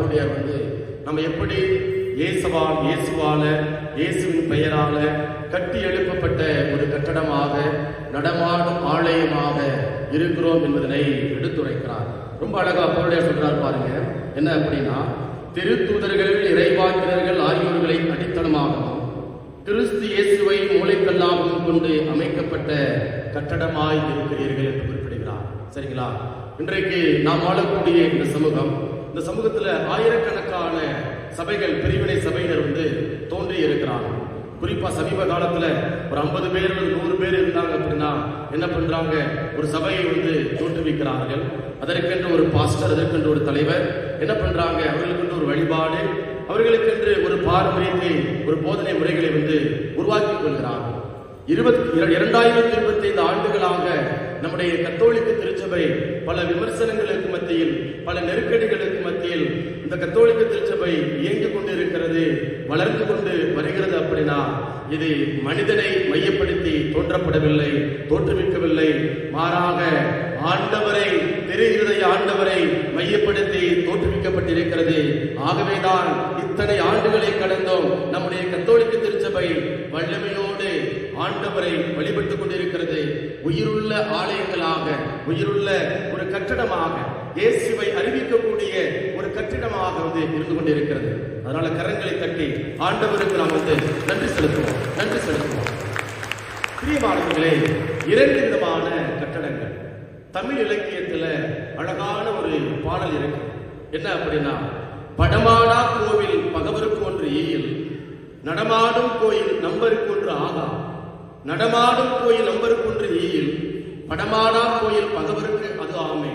அவருடைய வந்து நம்ம எப்படி இயேசுவால் இயேசுவால இயேசுவின் பெயரால கட்டி எழுப்பப்பட்ட ஒரு கட்டடமாக நடமாடும் ஆலயமாக இருக்கிறோம் என்பதனை எடுத்துரைக்கிறார். ரொம்ப அழகா பவுலுடையார் சொல்றார் பாருங்க. என்ன அப்படின்னா திருத்தூதர்கள் இறைவாக்கினர்கள் ஆகியோர்களை அடித்தளமாகவும் கிறிஸ்து இயேசுவை மூளைக்கல்லாகவும் கொண்டு அமைக்கப்பட்ட கட்டடமாய் இருக்கிறீர்கள் என்று குறிப்பிடுகிறார். சரிங்களா? இன்றைக்கு நாம் வாழக்கூடிய இந்த சமூகம் இந்த சமூகத்துல ஆயிரக்கணக்கான சபைகள் பிரிவினை சபையினர் வந்து தோன்றி இருக்கிறாங்க. குறிப்பா சமீப காலத்துல ஒரு ஐம்பது பேர் நூறு பேர் இருந்தாங்க அப்படின்னா என்ன பண்றாங்க? ஒரு சபையை வந்து தோற்றுவிக்கிறார்கள். அதற்கென்று ஒரு பாஸ்டர் அதற்கென்று ஒரு தலைவர். என்ன பண்றாங்க? அவர்களுக்கென்று ஒரு வழிபாடு அவர்களுக்கென்று ஒரு பாரம்பரியத்தை ஒரு போதனை முறைகளை வந்து உருவாக்கி கொள்கிறார்கள். இருபத்தி இரண்டாயிரத்தி இருபத்தி ஐந்து ஆண்டுகளாக நம்முடைய கத்தோலிக்க திருச்சபை பல விமர்சனங்களுக்கு மத்தியில் பல நெருக்கடிகளுக்கு மத்தியில் இந்த கத்தோலிக்க திருச்சபை இயங்கிக் கொண்டிருக்கிறது வளர்ந்து கொண்டு வருகிறது அப்படின்னா இது மனிதனை மையப்படுத்தி தோன்றப்படவில்லை தோற்றுவிக்கவில்லை. மாறாக ஆண்டவரை பெருகிருதைய ஆண்டவரை மையப்படுத்தி தோற்றுவிக்கப்பட்டிருக்கிறது. ஆகவேதான் இத்தனை ஆண்டுகளை கடந்தும் நம்முடைய கத்தோலிக்க திருச்சபை வல்லமையோடு ஆண்டவரை வழிபட்டுக் கொண்டிருக்கிறது. உயிருள்ள ஆலயங்களாக உயிருள்ள ஒரு கட்டடமாக இயேசுவை அறிவிக்கக்கூடிய ஒரு கட்டிடமாக வந்து இருந்து கொண்டிருக்கிறது. அதனால கரங்களை தட்டி ஆண்டவருக்கு நாம் வந்து நன்றி செலுத்துவோம். நன்றி செலுத்துவோம். பிரியமானவர்களே இரண்டு விதமான கட்டடங்கள். தமிழ் இலக்கியத்துல அழகான ஒரு பாடல் இருக்கு. என்ன அப்படின்னா படமாடா கோவில் பகவருக்கு ஒன்று ஈயில் நடமாடும் கோயில் நம்பருக்கு ஒன்று ஆகா நடமாடும் கோயில் நம்பருக்கு ஒன்று ஈயில் படமாடா கோயில் பகவருக்கு அது ஆமை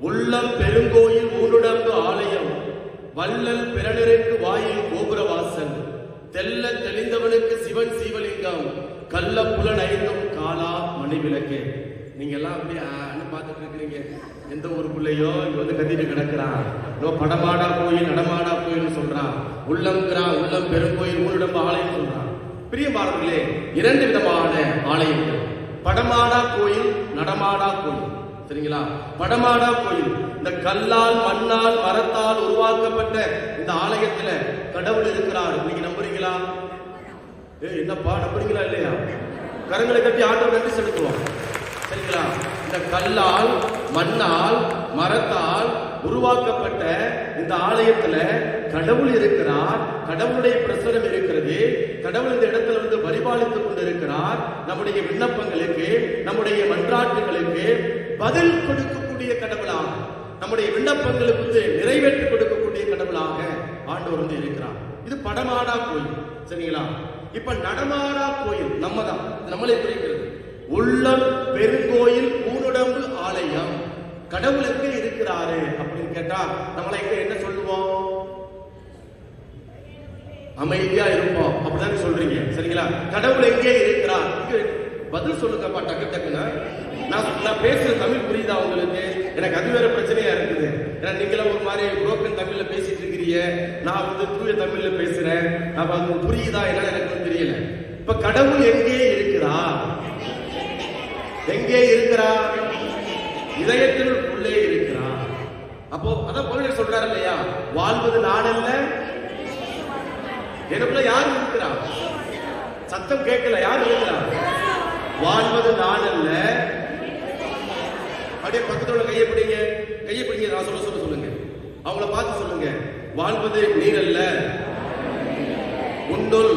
உள்ளம் பெருங்கோயில் ஊருடம்பு ஆலயம் வள்ளல் பிறனருக்கு வாயில் கோபுரவாசல் தெல்ல தெளிந்தவனுக்கு சிவன் சீவலிங்கம் கள்ள புலன் ஐந்தும் காலா மணி விளக்கு நீங்க எல்லாம் அப்படியே ஆன்னு பார்த்துட்டு இருக்கிறீங்க. எந்த ஊருக்குள்ளேயோ இங்க வந்து கத்திட்டு கிடக்குறான். நோ படமாடா கோயில் நடமாடா கோயில் சொல்றான். உள்ளம்ங்கிறான் உள்ளம் பெருங்கோயில் ஊருடம்பு ஆலயம் சொல்றான். பிரியமானவர்களே இரண்டு விதமான ஆலயங்கள். படமாடா கோயில் நடமாடா கோயில். சரிங்களா படமாடா கோயில். இந்த கல்லால் மண்ணால் மரத்தால் உருவாக்கப்பட்ட இந்த ஆலயத்துல கடவுள் இருக்கிறார். நீங்க நம்புறீங்களா? ஏ என்னப்பா நம்புறீங்களா இல்லையா? கரங்களை கட்டி ஆட்டோ நன்றி செலுத்துவோம். சரிங்களா? இந்த கல்லால் மண்ணால் மரத்தால் உருவாக்கப்பட்ட இந்த ஆலயத்துல கடவுள் இருக்கிறார் கடவுளுடைய பிரசனம் இருக்கிறது கடவுள் இந்த இடத்துல வந்து பரிபாலித்துக் கொண்டிருக்கிறார். நம்முடைய விண்ணப்பங்களுக்கு நம்முடைய மன்றாட்டுகளுக்கு பதில் கொடுக்கக்கூடிய கடவுளாக நம்முடைய விண்ணப்பங்களுக்கு வந்து நிறைவேற்றி கொடுக்கக்கூடிய கடவுளாக ஆண்டவர் வந்து இருக்கிறார். இது படமாடா கோயில் சரிங்களா? இப்ப நடமாடா கோயில் நம்ம தான் நம்மளே குறிக்கிறது. உள்ளம் பெருங்கோயில் ஊனுடம்பு ஆலயம். கடவுளுக்கு இருக்கிறாரு அப்படின்னு கேட்டா நம்மளை இங்க என்ன சொல்லுவோம்? அமைதியா இருப்போம். அப்படிதான் சொல்றீங்க. சரிங்களா? கடவுள் எங்கே இருக்கிறார்? பதில் சொல்லுங்கப்பா டக்கு டக்குன்னு. நான் நான் பேசுற தமிழ் புரியுதா உங்களுக்கு? எனக்கு அது வேற பிரச்சனையா இருக்குது. ஏன்னா நீங்களாம் ஒரு மாதிரி புரோக்கன் தமிழ்ல பேசிட்டு இருக்கிறீங்க. நான் வந்து தூய தமிழ்ல பேசுறேன். அப்ப அது புரியுதா? என்னன்னு எனக்கு தெரியல. இப்ப கடவுள் எங்கே இருக்கிறா எங்கே இருக்கிறா? இதயத்தில் உள்ளே இருக்கிறா. அப்போ அதான் பொருள் சொல்றாரு இல்லையா? வாழ்வது நான் அல்ல எனக்குள்ள யார் இருக்கிறா? சத்தம் கேட்கல. யார் இருக்கிறா? வாழ்வது நான் அல்ல அப்படியே பக்கத்தோட கையை பிடிங்க. கையை பிடிங்க நான் சொல்ல சொல்ல சொல்லுங்க. அவங்கள பார்த்து சொல்லுங்க. வாழ்வது நீர் அல்ல உண்டுல்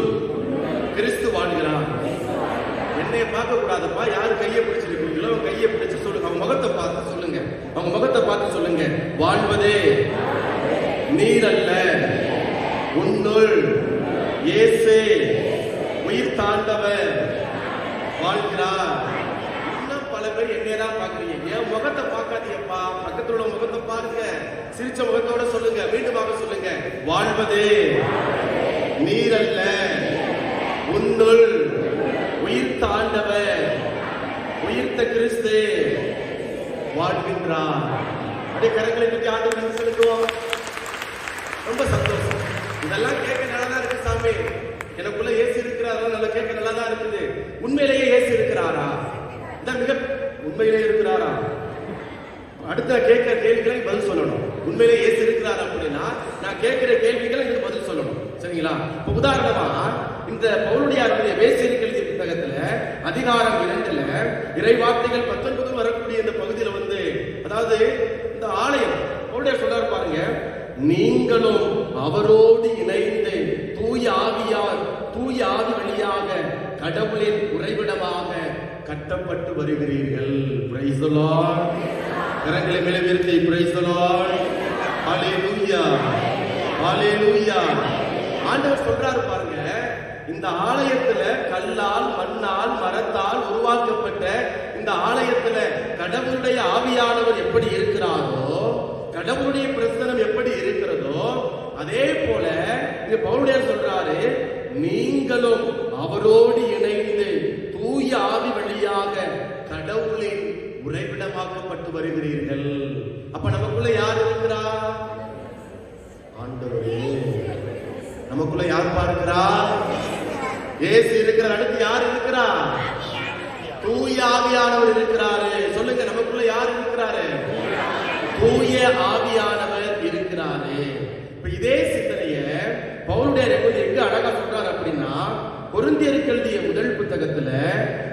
கிறிஸ்து வாழ்கிறான். என்னைய பார்க்க கூடாதுப்பா யாரு கையை பிடிச்சிருக்கீங்களோ அவங்க கையை பிடிச்சு சொல்லுங்க. அவங்க முகத்தை பார்த்து சொல்லுங்க. அவங்க முகத்தை பார்த்து சொல்லுங்க. வாழ்வதே நீர் அல்ல உன்னுள் இயேசு உயிர் தாண்டவர் வாழ்கிறார். இன்னும் பல பாக்குறீங்க என் முகத்தை பார்க்காதீங்கப்பா பக்கத்துல உள்ள முகத்தை பாருங்க. சிரிச்ச முகத்தோட சொல்லுங்க. மீண்டுமாக சொல்லுங்க. வாழ்வதே. நீரல்ல. உன்னுள் உயிர் தாண்டவர் உயிர்த்த கிறிஸ்து வாழ்கின்றார். அப்படியே கரங்களை பற்றி ஆண்டு நன்றி செலுத்துவோம் ரொம்ப சந்தோஷம். இதெல்லாம் கேட்க நல்லா தான் இருக்கு சாமி. எனக்குள்ள ஏசி இருக்கிறாரா? நல்லா கேட்க நல்லா தான் இருக்குது. உண்மையிலேயே ஏசி இருக்கிறாரா? இதான் மிக உண்மையிலே இருக்கிறாரா? அடுத்த கேட்கிற கேள்விகளை பதில் சொல்லணும். உண்மையிலே ஏசி இருக்கிறாரா அப்படின்னா நான் கேட்கிற கேள்விகளை நீங்க பதில் சொல்லணும். சரிங்களா? இப்ப உதாரணமா இந்த பவுலுடையாருடைய வேசியர்கள் எழுதிய புத்தகத்துல அதிகாரம் இரண்டுல இறைவார்த்தைகள் பத்தொன்பது வரக்கூடிய இந்த பகுதியில வந்து அதாவது இந்த ஆலயம் பவுலுடையார் சொல்றாரு பாருங்க நீங்களும் அவரோடு இணைந்து தூய ஆவியார் தூய ஆவி வழியாக கடவுளின் உறைவிடமாக கட்டப்பட்டு வருகிறீர்கள். Praise கரங்களை மேலே உயர்த்தி praise the ஆண்டவர் சொல்றாரு பாருங்க இந்த ஆலயத்துல கல்லால் மண்ணால் மரத்தால் உருவாக்கப்பட்ட இந்த ஆலயத்துல கடவுளுடைய ஆவியானவர் எப்படி இருக்கிறாரோ கடவுளுடைய பிரசனம் எப்படி இருக்கிறதோ அதே போல இங்க பவுலுடையார் சொல்றாரு நீங்களும் அவரோடு தூய ஆவி வழியாக கடவுளின் உறைவிடமாக்கப்பட்டு வருகிறீர்கள். அப்ப நமக்குள்ள யார் இருக்கிறா? ஆண்டவரே. நமக்குள்ள யார் பார்க்கிறா ஏசு இருக்கிறார் அடுத்து யார் இருக்கிறா? தூய ஆவியானவர் இருக்கிறாரு. சொல்லுங்க நமக்குள்ள யார் இருக்கிறாரு? தூய ஆவியானவர் இருக்கிறாரு. இப்ப இதே சிந்தனைய பவுலுடைய எப்போது எங்க அழகா கொரிந்தியருக்கு எழுதிய முதல் புத்தகத்துல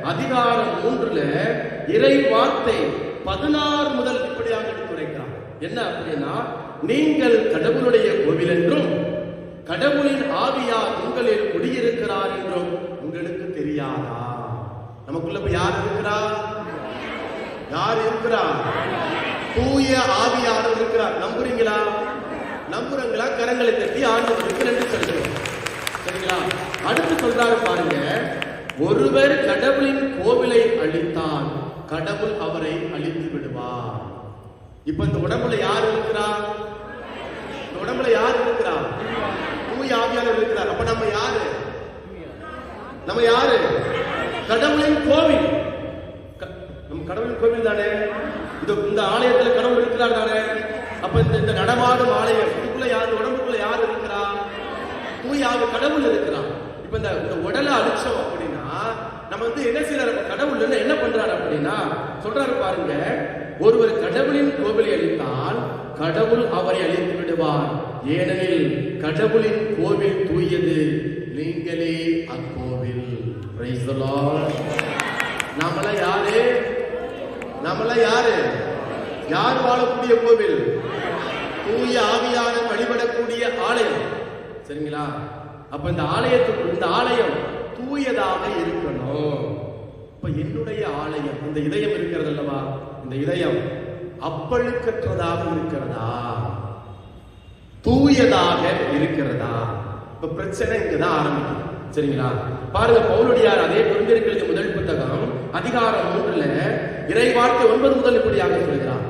அதிகாரம் மூன்றுல இறை வார்த்தை பதினாறு முதல் இப்படியாக எடுத்துரைக்கிறான் என்ன அப்படின்னா நீங்கள் கடவுளுடைய கோவில் என்றும் கடவுளின் ஆவியார் உங்களில் குடியிருக்கிறார் என்றும் உங்களுக்கு தெரியாதா? நமக்குள்ள இப்ப யார் இருக்கிறா? யார் இருக்கிறா? தூய ஆவியானவர் இருக்கிறார். நம்புறீங்களா? நம்புறங்களா? கரங்களை தட்டி ஆண்டவருக்கு நன்றி சொல்லுங்க சரிங்களா? அடுத்து சொல்றாரு பாருங்க ஒருவர் கடவுளின் கோவிலை அழித்தால் கடவுள் அவரை அழித்து விடுவார். இப்ப இந்த உடம்புல யார் இருக்கிறார் இந்த உடம்புல யார் இருக்கிறார் தூய் ஆவியாளர் இருக்கிறார்? அப்ப நம்ம யாரு? நம்ம யாரு? கடவுளின் கோவில். க- நம்ம கடவுளின் கோவில் தானே? இந்த இந்த ஆலயத்துல கடவுள் இருக்கிறார் தானே? அப்ப இந்த இந்த நடமாடும் ஆலயம் இதுக்குள்ள யார் உடம்புக்குள்ள யார் இருக்கிறார்? தூய ஆவி கடவுள் இருக்கிறான். இப்ப இந்த இந்த உடலை அழிச்சோம் அப்படின்னா நம்ம வந்து என்ன செய்யறாரு கடவுள் என்ன பண்றாரு அப்படின்னா சொல்றாரு பாருங்க ஒருவர் கடவுளின் கோவிலை அழித்தால் கடவுள் அவரை அழித்து விடுவார். ஏனெனில் கடவுளின் கோவில் தூயது நீங்களே அக்கோவில். Praise யாரு? நம்மள யாரு? யார் வாழக்கூடிய கோவில்? தூய ஆவியான வழிபடக்கூடிய ஆலயம். சரிங்களா? அப்ப இந்த ஆலயத்துக்கு இந்த ஆலயம் தூயதாக இருக்கணும். இப்ப என்னுடைய ஆலயம் இந்த இதயம் இருக்கிறது அல்லவா? இந்த இதயம் அப்பழுக்கற்றதாக இருக்கிறதா? தூயதாக இருக்கிறதா? இப்ப பிரச்சனை இங்கதான் ஆரம்பிக்கும் சரிங்களா? பாருங்க பவுலுடையார் அதே குருந்தியர்களுக்கு முதல் புத்தகம் அதிகாரம் மூன்றுல இறை வார்த்தை ஒன்பது முதல் இப்படியாக சொல்கிறார்.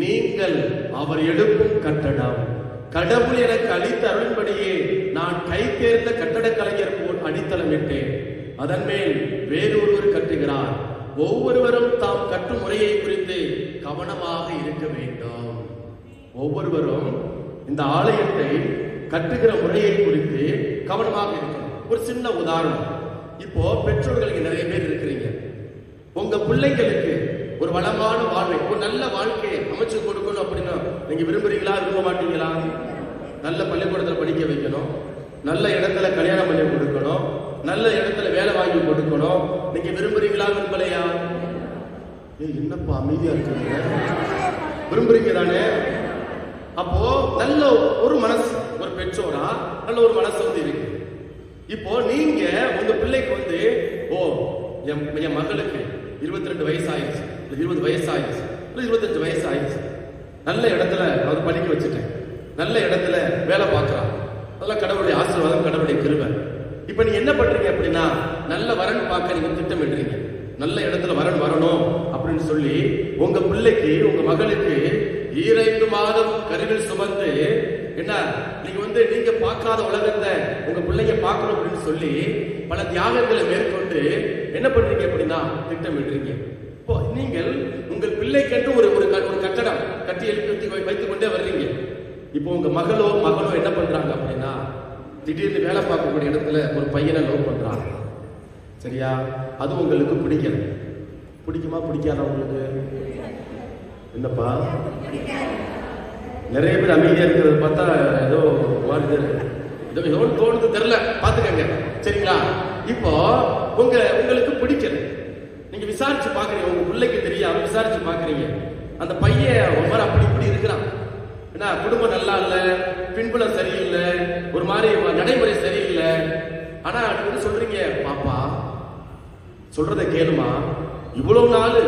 நீங்கள் அவர் எழுப்பும் கட்டடம் கடவுள் எனக்கு அளித்த அருள்படியே நான் கை தேர்ந்த கட்டடக் கலைஞர் போல் அடித்தளமிட்டேன் அதன் மேல் வேறொருவர் கட்டுகிறார் ஒவ்வொருவரும் தாம் கட்டும் முறையை குறித்து கவனமாக இருக்க வேண்டும். ஒவ்வொருவரும் இந்த ஆலயத்தை கட்டுகிற முறையை குறித்து கவனமாக இருக்கணும். ஒரு சின்ன உதாரணம். இப்போ பெற்றோர்களுக்கு நிறைய பேர் இருக்கிறீங்க. உங்க பிள்ளைங்களுக்கு ஒரு வளமான வாழ்வை ஒரு நல்ல வாழ்க்கையை அமைச்சு கொடுக்கணும் அப்படின்னா நீங்க விரும்புறீங்களா? விரும்ப மாட்டீங்களா? நல்ல பள்ளிக்கூடத்தில் படிக்க வைக்கணும். நல்ல இடத்துல கல்யாணம் பண்ணி கொடுக்கணும். நல்ல இடத்துல வேலை வாங்கி கொடுக்கணும். நீங்க விரும்புறீங்களா விரும்பலையா? ஏ என்னப்பா அமைதியா இருக்கீங்க? விரும்புறீங்க தானே? அப்போ நல்ல ஒரு மனசு ஒரு பெற்றோரா? நல்ல ஒரு மனசு வந்து இருக்கு. இப்போ நீங்க உங்க பிள்ளைக்கு வந்து ஓ என் என் மகளுக்கு இருபத்தி ரெண்டு வயசு ஆயிடுச்சு இல்ல இருபது வயசு ஆயிடுச்சு இல்லை இருபத்தஞ்சு வயசு ஆயிடுச்சு நல்ல இடத்துல அவர் படிக்க வச்சுட்டேன். நல்ல இடத்துல வேலை பார்க்கலாம் அதெல்லாம் கடவுளுடைய ஆசீர்வாதம் கடவுளுடைய கிருவை இப்போ நீ என்ன பண்றீங்க அப்படின்னா நல்ல வரன் பார்க்க நீங்க திட்டமிடுறீங்க. நல்ல இடத்துல வரன் வரணும் அப்படின்னு சொல்லி உங்க பிள்ளைக்கு உங்க மகளுக்கு ஈரைந்து மாதம் கருவில் சுமந்து என்ன நீங்க வந்து நீங்க பார்க்காத உலகத்தை உங்க பிள்ளைங்க பார்க்கணும் அப்படின்னு சொல்லி பல தியாகங்களை மேற்கொண்டு என்ன பண்றீங்க அப்படின்னா திட்டமிடுறீங்க. இப்போ நீங்கள் உங்கள் பிள்ளைக்கென்று ஒரு ஒரு க- ஒரு கட்டடம் கட்டி எழுப்பி வைத்துக் கொண்டே வர்றீங்க. இப்போ உங்க மகளோ மகனோ என்ன பண்றாங்க அப்படின்னா திடீர்னு வேலை பார்க்கக்கூடிய இடத்துல ஒரு பையனை லவ் பண்றாங்க சரியா? அது உங்களுக்கு பிடிக்கல. பிடிக்குமா பிடிக்காதா உங்களுக்கு? என்னப்பா? நிறைய பேர் அமைதியா இருக்கிறத பார்த்தா ஏதோ மாறுது. ஏதோ ஒண்ணு தோணுது தெரியல. பாத்துக்கங்க சரிங்களா? இப்போ உங்க உங்களுக்கு பிடிக்கல. நீங்க விசாரிச்சு பாக்குறீங்க உங்க பிள்ளைக்கு தெரியாம. விசாரிச்சு பாக்குறீங்க அந்த பையன் ஒவ்வொரு அப்படி இப்படி இருக்கிறான். என்ன குடும்பம் நல்லா இல்ல பின்புலம் சரியில்லை ஒரு மாதிரி நடைமுறை சரியில்லை. ஆனா என்ன சொல்றீங்க? பாப்பா சொல்றத கேளுமா. இவ்வளவு நாள்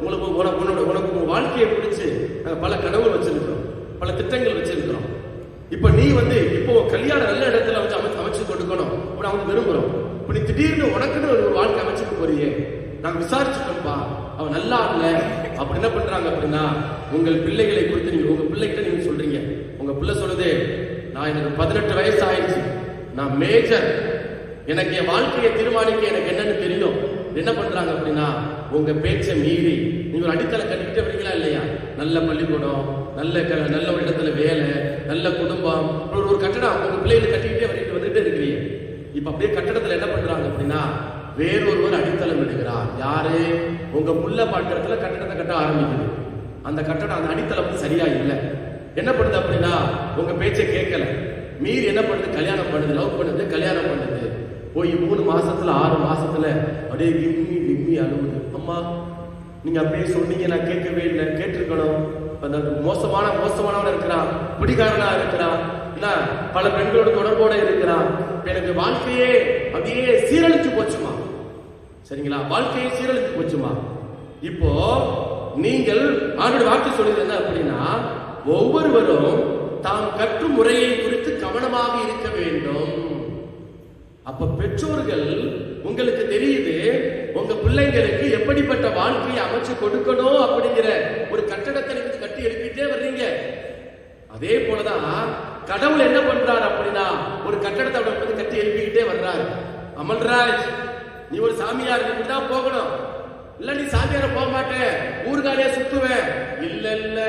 உங்களுக்கு உனக்கு உன்னோட உனக்கு உங்க வாழ்க்கையை பிடிச்சு நாங்க பல கனவுகள் வச்சிருக்கிறோம். பல திட்டங்கள் வச்சிருக்கிறோம். இப்ப நீ வந்து இப்போ கல்யாணம் நல்ல இடத்துல வச்சு அமைச்சு கொடுக்கணும் அப்படின்னு அவங்க விரும்புறோம். இப்ப நீ திடீர்னு உனக்குன்னு ஒரு வாழ்க்கை அமைச்சுட்டு போறியே. நாங்க விசாரிச்சுட்டோம்ப்பா அவன் நல்லா இல்ல. அப்படி என்ன பண்றாங்க அப்படின்னா உங்கள் பிள்ளைகளை கொடுத்து நீங்க உங்க பிள்ளைகிட்ட நீங்க சொல்றீங்க. உங்க பிள்ளை சொல்லுது நான் எனக்கு பதினெட்டு வயசு ஆயிடுச்சு நான் மேஜர் எனக்கு என் வாழ்க்கையை தீர்மானிக்க எனக்கு என்னன்னு தெரியும் என்ன பண்றாங்க அப்படின்னா உங்க பேச்சை மீறி நீங்க ஒரு அடித்தளம் கட்டிக்கிட்டே வரீங்களா இல்லையா? நல்ல பள்ளிக்கூடம் நல்ல க- நல்ல ஒரு இடத்துல வேலை நல்ல குடும்பம் ஒரு ஒரு கட்டடம். உங்க பிள்ளைகளை கட்டிக்கிட்டே வரைக்கும் வந்துட்டே இருக்கிறீங்க. இப்ப அப்படியே கட்டடத்துல என்ன பண்றாங்க அப்படின்னா வேறொருவர் அடித்தளம் இடுகிறார் யாரு? உங்க புள்ள பாக்கிறதுல கட்டடத்தை கட்ட ஆரம்பிக்குது. அந்த கட்டடம் அந்த அடித்தளம் வந்து சரியா இல்லை. என்ன பண்ணுது அப்படின்னா உங்க பேச்சை கேட்கல. மீறி என்ன பண்ணுது? கல்யாணம் பண்ணுது லவ் பண்ணுது கல்யாணம் பண்ணுது. போய் மூணு மாசத்துல ஆறு மாசத்துல அப்படியே விம்மி விம்மி அழுகுது அம்மா நீங்க அப்படியே சொன்னீங்க நான் கேட்கவே இல்லை. கேட்டிருக்கணும். அந்த மோசமான மோசமானவன் இருக்கிறான். குடிகாரனா இருக்கிறான். என்ன? பல பெண்களோட தொடர்போட இருக்கிறான். எனக்கு வாழ்க்கையே அப்படியே சீரழிச்சு போச்சுமா? சரிங்களா? வாழ்க்கையை சீரழிச்சு போச்சுமா? இப்போ நீங்கள் ஆண்டோட வாக்கு சொல்லுது என்ன அப்படின்னா ஒவ்வொருவரும் தாம் கற்றும் முறையை குறித்து கவனமாக இருக்க வேண்டும். அப்ப பெற்றோர்கள் உங்களுக்கு தெரியுது உங்க பிள்ளைங்களுக்கு எப்படிப்பட்ட வாழ்க்கையை அமைச்சு கொடுக்கணும் அப்படிங்கிற ஒரு கட்டடத்தை கட்டி எழுப்பிட்டே வர்றீங்க. அதே போலதான் கடவுள் என்ன பண்றாரு அப்படின்னா ஒரு கட்டடத்தை அவரை வந்து கட்டி எழுப்பிக்கிட்டே வர்றாரு. அமல்ராஜ் நீ ஒரு சாமியார் நீ தான் போகணும். இல்ல நீ சாமியார போக மாட்டேன் ஊர்காலியா சுத்துவேன். இல்ல இல்ல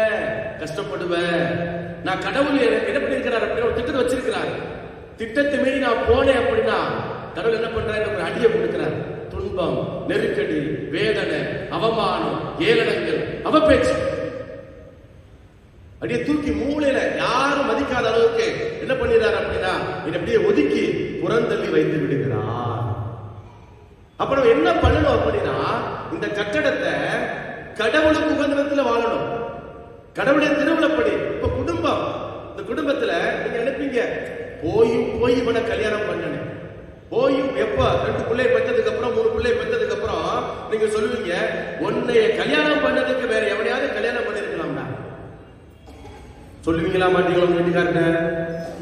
கஷ்டப்படுவேன். நான் கடவுள் என்ன பண்ணிருக்கிறார் அப்படின்னா ஒரு திட்டத்தை வச்சிருக்கிறார். திட்டத்தை மீறி நான் போனேன் அப்படின்னா கடவுள் என்ன பண்றாரு? ஒரு அடியை கொடுக்கிறார். துன்பம் நெருக்கடி வேதனை அவமானம் ஏளனங்கள் அவ பேச்சு அப்படியே தூக்கி மூளையில யாரும் மதிக்காத அளவுக்கு என்ன பண்ணிடுறாரு அப்படின்னா என்னை அப்படியே ஒதுக்கி புறந்தள்ளி வைத்து விடுகிறார். அப்ப நம்ம என்ன பண்ணணும் அப்படின்னா இந்த கட்டடத்தை கடவுளுக்கு உகந்த விதத்துல வாழணும். கடவுளுடைய திருவிழப்படி இப்ப குடும்பம் இந்த குடும்பத்துல நீங்க நினைப்பீங்க போயும் போய் இவனை கல்யாணம் பண்ணணும். போயும் எப்ப? ரெண்டு பிள்ளை பெற்றதுக்கு அப்புறம் மூணு பிள்ளை பெற்றதுக்கு அப்புறம் நீங்க சொல்லுவீங்க உன்னைய கல்யாணம் பண்ணதுக்கு வேற எவனையாவது கல்யாணம் பண்ணிருக்க சொல்லுவீங்களா மாட்டீங்களா உங்க வீட்டுக்காரங்க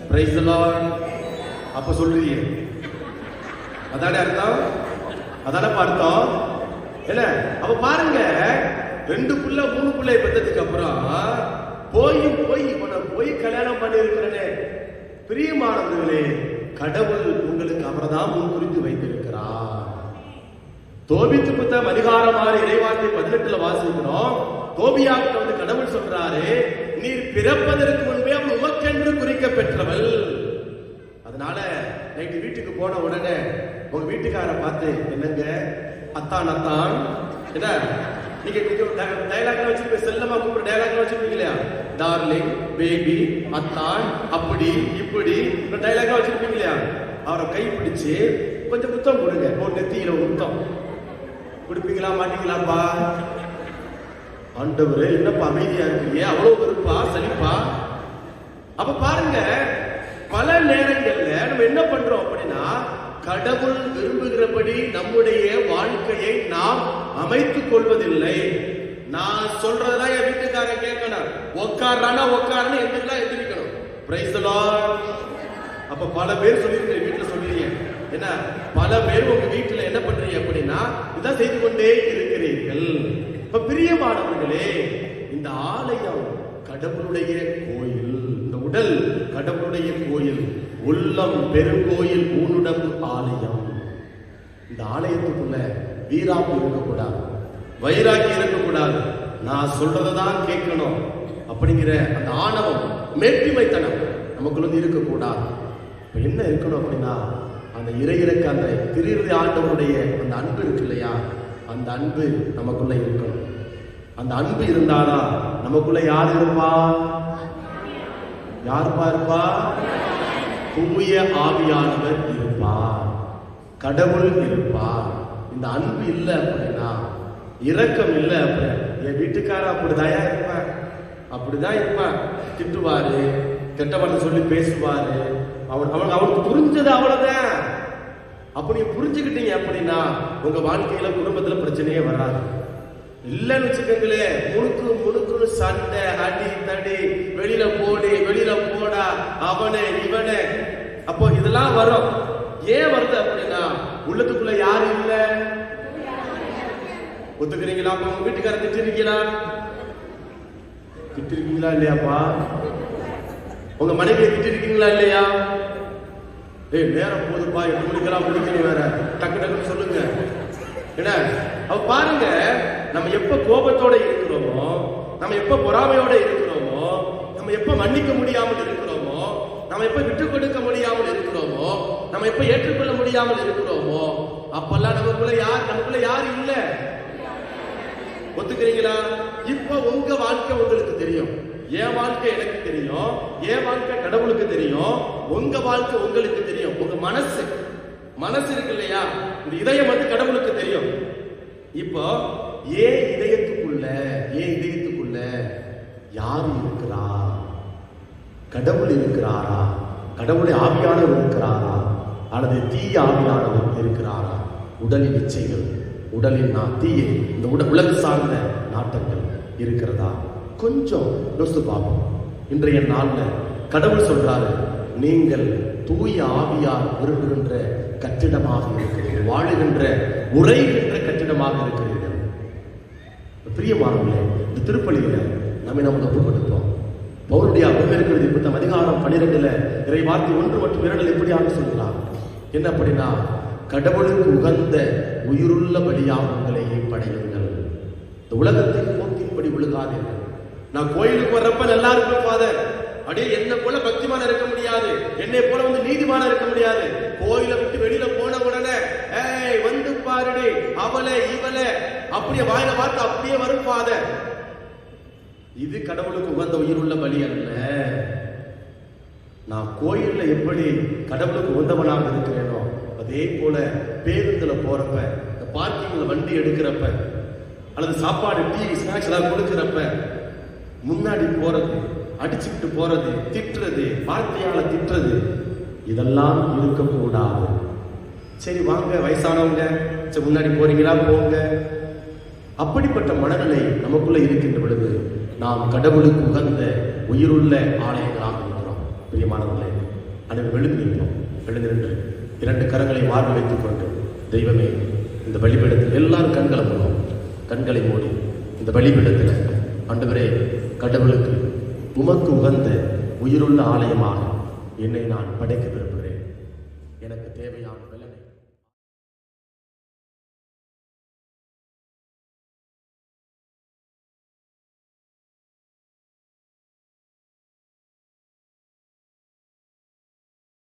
பிரைஸ் அப்ப சொல்லுவீங்க அதானே அர்த்தம்? அதானே அர்த்தம்? என்ன? அப்ப பாருங்க. ரெண்டு புள்ள மூணு பிள்ளை பெற்றதுக்கு அப்புறம் போய் போய் இப்ப போய் கல்யாணம் பண்ணி இருக்கிறனே பிரியமானவர்களே கடவுள் உங்களுக்கு அவர்தான் முன் குறித்து வைத்திருக்கிறார். தோபித்து புத்தகம் அதிகாரமான இறைவார்த்தை பதினெட்டுல வாசிக்கிறோம். தோபியாவுக்கு வந்து கடவுள் சொல்றாரு நீர் பிறப்பதற்கு முன்பே அவள் உமக்கென்று குறிக்க பெற்றவள் அதனால நைட்டு வீட்டுக்கு போன உடனே உங்க வீட்டுக்கார பார்த்து என்னங்க? அத்தான் அத்தான். என்ன? நீங்க டயலாக்ல வச்சிருப்பீங்க செல்லமா கூப்பிட டயலாக்ல வச்சிருப்பீங்க இல்லையா? டார்லிங் பேபி அத்தான் அப்படி இப்படி டயலாக்ல வச்சிருப்பீங்க இல்லையா? அவரை கை பிடிச்சு கொஞ்சம் முத்தம் கொடுங்க. ஒரு நெத்தியில ஒரு முத்தம் கொடுப்பீங்களா மாட்டீங்களாப்பா? ஆண்டவரே என்னப்பா அமைதியா இருக்கீங்க? அவ்வளவு வெறுப்பா? சலிப்பா? அப்ப பாருங்க பல நேரங்கள்ல நம்ம என்ன பண்றோம் அப்படின்னா கடவுள் விரும்புகிறபடி நம்முடைய வாழ்க்கையை நாம் அமைத்துக் கொள்வதில்லை. நான் சொல்றதுதான் என் வீட்டுக்காரன் கேட்கணும். உட்கார்றானா உட்காருன்னு எந்திரிக்கலாம் எந்திரிக்கணும். பிரைஸ் அப்ப பல பேர் சொல்லியிருக்கீங்க வீட்டுல சொல்றீங்க. என்ன? பல பேர் உங்க வீட்டுல என்ன பண்றீங்க அப்படின்னா இதான் செய்து கொண்டே இருக்கிறீர்கள். இப்ப பிரியமானவர்களே இந்த ஆலயம் கடவுளுடைய கோயில். இந்த உடல் கடவுளுடைய கோயில். உள்ளம் பெருங்கோயில் ஊனுடம்பு ஆலயம். இந்த ஆலயத்துக்குள்ள வீராப்பு இருக்கக்கூடாது. வைராக்கி இருக்கக்கூடாது. நான் சொல்றதை தான் கேட்கணும். அப்படிங்கிற அந்த ஆணவம் மேட்டிமைத்தனம் நமக்குள்ள வந்து இருக்கக்கூடாது. இப்ப என்ன இருக்கணும் அப்படின்னா அந்த இறையிறக்க அந்த திருவிழி ஆண்டவருடைய அந்த அன்பு இருக்கு இல்லையா? அந்த அன்பு நமக்குள்ள இருக்கணும். அந்த அன்பு இருந்தானா நமக்குள்ள யார் இருப்பா? யாருப்பா இருப்பா தூய ஆவியானவர் இருப்பார் கடவுள் இருப்பார் இந்த அன்பு இல்லை அப்படின்னா இரக்கம் இல்லை அப்படி என் வீட்டுக்கார அப்படிதாயா இருப்பார். அப்படிதான் இருப்பார். திட்டுவாரு கெட்டவனை சொல்லி பேசுவாரு. அவன் அவன் அவனுக்கு புரிஞ்சது அவ்வளவுதான். அப்படி நீங்க புரிஞ்சுக்கிட்டீங்க அப்படின்னா உங்க வாழ்க்கையில குடும்பத்துல பிரச்சனையே வராது. இல்லைன்னு வச்சுக்கோங்களேன் முழுக்கு முழுக்குன்னு சண்டை அடி தடி வெளியில போடு வெளியில போடா அவனே இவனே. அப்போ இதெல்லாம் வரும். ஏன் வருது அப்படின்னா உள்ளத்துக்குள்ள யாரு இல்ல? ஒத்துக்கிறீங்களா அப்ப? உங்க வீட்டுக்கார திட்டிருக்கீங்களா? திட்டிருக்கீங்களா இல்லையாப்பா? உங்க மனைவியை திட்டிருக்கீங்களா இல்லையா? ஏய் நேரம் போதுப்பா எட்டு மணிக்கெல்லாம் முடிக்கணும் வேற. டக்கு டக்குன்னு சொல்லுங்க. என்ன? அவ பாருங்க நம்ம எப்ப கோபத்தோட இருக்கிறோமோ நம்ம எப்ப பொறாமையோட இருக்கிறோமோ நம்ம எப்ப மன்னிக்க முடியாமல் இருக்கிறோமோ நம்ம எப்ப விட்டு கொடுக்க முடியாமல் இருக்கிறோமோ நம்ம எப்ப ஏற்றுக்கொள்ள முடியாமல் இருக்கிறோமோ அப்பெல்லாம் நமக்குள்ள யார் நமக்குள்ள யார் இல்ல? ஒத்துக்கிறீங்களா? இப்ப உங்க வாழ்க்கை உங்களுக்கு தெரியும். என் வாழ்க்கை எனக்கு தெரியும் என் வாழ்க்கை கடவுளுக்கு தெரியும் உங்க வாழ்க்கை உங்களுக்கு தெரியும். உங்க மனசு. மனசு இருக்கு இல்லையா? இந்த இதயம் வந்து கடவுளுக்கு தெரியும். இப்போ ஏன் இதயத்துக்குள்ள ஏன் இதயத்துக்குள்ள யார் இருக்கிறா? கடவுள் இருக்கிறாரா? கடவுளை ஆவியானவர் இருக்கிறாரா? அல்லது தீய ஆவியானவர் இருக்கிறாரா? உடலின் இச்சைகள் உடலின் நான் தீய இந்த உட உலக சார்ந்த நாட்டங்கள் இருக்கிறதா? கொஞ்சம் யோசித்து பார்ப்போம். இன்றைய நாளில் கடவுள் சொல்றாரு நீங்கள் தூய ஆவியார் விரும்புகின்ற கட்டிடமாக இருக்கிறீர்கள். வாழுகின்ற உரைகின்ற கட்டிடமாக இருக்கிறீர்கள். பிரியமானவர்களே இந்த திருப்பலியில நம்மை நம்ம ஒப்பு கொடுத்தோம் பவுருடைய அபமேற்கிறது புத்தம் அதிகாரம் பனிரெண்டுல இறை வார்த்தை ஒன்று மற்றும் இரண்டில் எப்படியாக சொல்கிறார்? என்ன அப்படின்னா கடவுளுக்கு உகந்த உயிருள்ள பலியாக உங்களை படையுங்கள். இந்த உலகத்தின் போக்கின்படி விழுகாதீர்கள். நான் கோயிலுக்கு வர்றப்ப நல்லா இருக்கும் ஃபாதர் அப்படியே என்ன போல பக்திமான இருக்க முடியாது. என்னை போல வந்து நீதிமான இருக்க முடியாது. கோயிலை விட்டு வெளியில போன உடனே ஏய் வந்து பாருடி அவளே இவளே. அப்படியே வாயில பார்த்து அப்படியே வரும் ஃபாதர் இது கடவுளுக்கு உகந்த உயிருள்ள பலி அல்ல. நான் கோயில்ல எப்படி கடவுளுக்கு உகந்தவனாக இருக்கிறேனோ அதே போல பேருந்துல போறப்ப இந்த பார்க்கிங்ல வண்டி எடுக்கிறப்ப அல்லது சாப்பாடு டீ ஸ்நாக்ஸ் எல்லாம் கொடுக்கிறப்ப முன்னாடி போறது அடிச்சுக்கிட்டு போறது திட்டுறது வார்த்தையால திட்டுறது இதெல்லாம் இருக்கக்கூடாது. சரி வாங்க வயசானவங்க சரி முன்னாடி போறீங்களா போங்க. அப்படிப்பட்ட மனநிலை நமக்குள்ள இருக்கின்ற பொழுது நாம் கடவுளுக்கு உகந்த உயிருள்ள ஆலயங்களாக இருக்கிறோம். பிரியமானவர்களே அனைவரும் எழுந்து நிற்போம் இரண்டு கரங்களை மார்பு வைத்துக் கொண்டு தெய்வமே இந்த பலிபீடத்தில் எல்லாரும் கண்களை போனோம் கண்களை மூடி இந்த பலிபீடத்தில் ஆண்டவரே கடவுளுக்கு உமக்கு உகந்த உயிருள்ள ஆலயமாக என்னை நான் படைக்க விரும்புகிறேன்